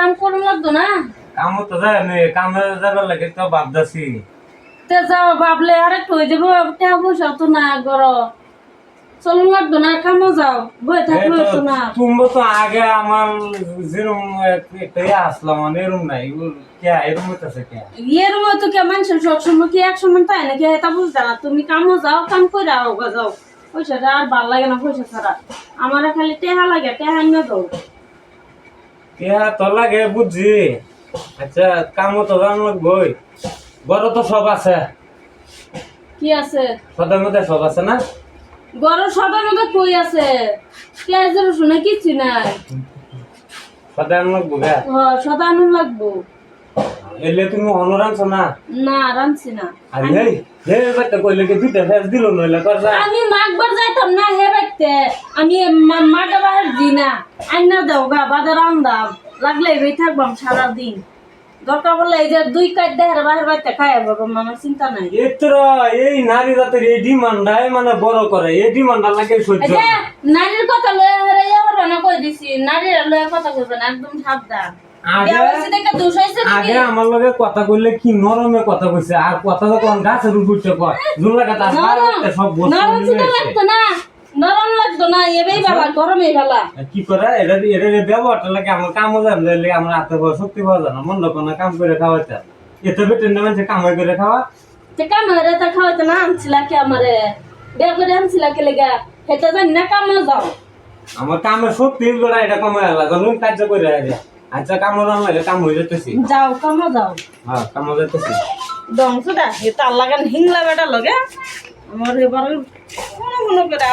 কাম করুন লাগতো না? কাম তো যায় আমি কামে যাবার লাগে তো ভাবদাছি তে যাও ভাবলে আর একটু হয়ে যাব টাকা পয়সা তো না গর। চলুন লাগতো না কামও যাও বই থাকলে হতো না। তুমি তো আগে আমার যেরকম একটা ইয়ে আসলাম মানে এরম নাই কে এরম হইতেছে কে? এর মতো কে মানুষের সবসময় কি এক তাই নাকি? এটা বুঝতে না তুমি কামও যাও কাম করে আও যাও। পয়সাটা আর ভালো লাগে না পয়সা ছাড়া। আমার খালি টেহা লাগে টেহা নিয়ে দাও। কে তো লাগে বুঝছি। আচ্ছা কাম তো জান লাগবই। বড় তো সব আছে। কি আছে? সদার মধ্যে সব আছে না? বড় সবার মধ্যে কই আছে? পেঁয়াজ শুনে কিছু নাই। সদার লাগবো হ্যাঁ সদা লাগবো। এলে তুমি অনর আনছো না? না রাঁধছি না। আর হে বাচ্চা কইলে কি দুইটা ফেস দিল নইলে কর যা। আমি মাগবার যাইতাম না হে বাইতে আমি মাটা বাহার দি না। আইনা দাও গা বাজার আনদাম লাগলে এই থাকবাম সারাদিন। দরকার বললে এই যে দুই কাজ দেহের বাহির বাইতে খাই বাবা আমার চিন্তা নাই। এত্র এই নারী জাতের এই ডিমান্ডাই মানে বড় করে। এই ডিমান্ডা লাগে সহ্য যে নারীর কথা লয়ে হারে আমার না কই দিছি? নারীর লয়ে কথা কইবে না একদম সাবধান। আগে? আমার লগে কথা কইলে কি নরমে কথা কইছে? আর কথা যখন গাছের উপরে কয় জুলা কাটা নরম সব বস্তু নরম নিয়ে লাগতো না? নরম লাগতো না? এবেই বাবা গরমেই বালা। কি করে? এটা এটা ব্যবহারটা লাগে আমার কামও জান দিলে আমার হাতে পাওয়া শক্তি পাওয়া কাম করে খাওয়াইতে এতে বেটেন না মানুষ কামাই করে খাওয়া। তে তা খাওয়াতে না আনছিলা কি আমারে? বিয়া করে আনছিলা কে লেগা? হেটা জানি না কামে যাও। আমার কামের শক্তি এটা কমাই লাগে নুন কার্য করে আচ্ছা কামও জান লাগে কাম হয়ে যেতেছি যাও কামে যাও। হ্যাঁ কামও যেতেছি দংসুটা এ তার লাগান হিংলা বেটা লগে। আমার এবার মনে মনে করে